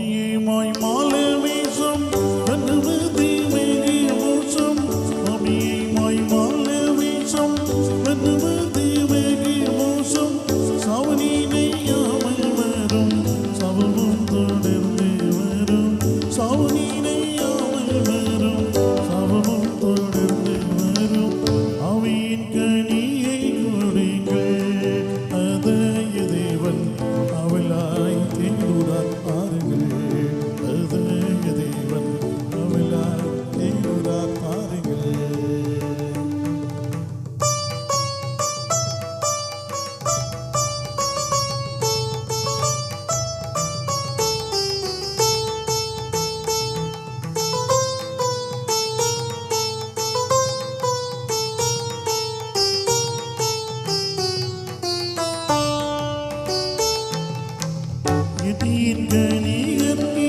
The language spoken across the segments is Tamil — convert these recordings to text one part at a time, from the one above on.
তুমি ময় মলে இடியின் கனிகற்கினை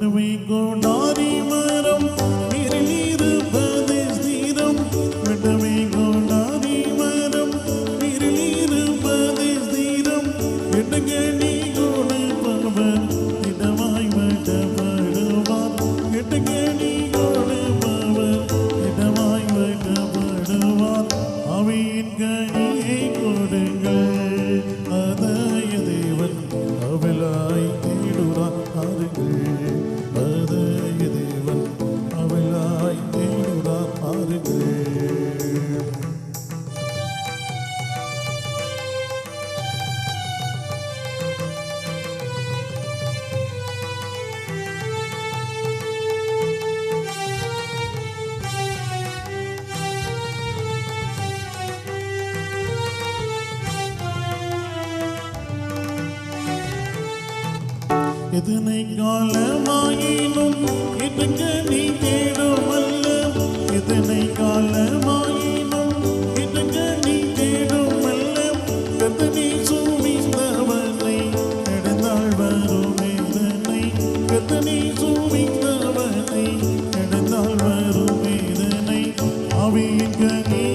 விண்ணுமை கொண்டாரி எதனை காலமாயினும் எதுக்கு நீ தேடும் அல்ல? எதனை காலமாயினும் எதுக்கு நீ தேடும் அல்ல? எதனை சூமித்தவனை நடந்தாள் வரும் எதனை எதனை சூமித்தவனை நடந்தாள் வரும் எதனை அவியின் கனி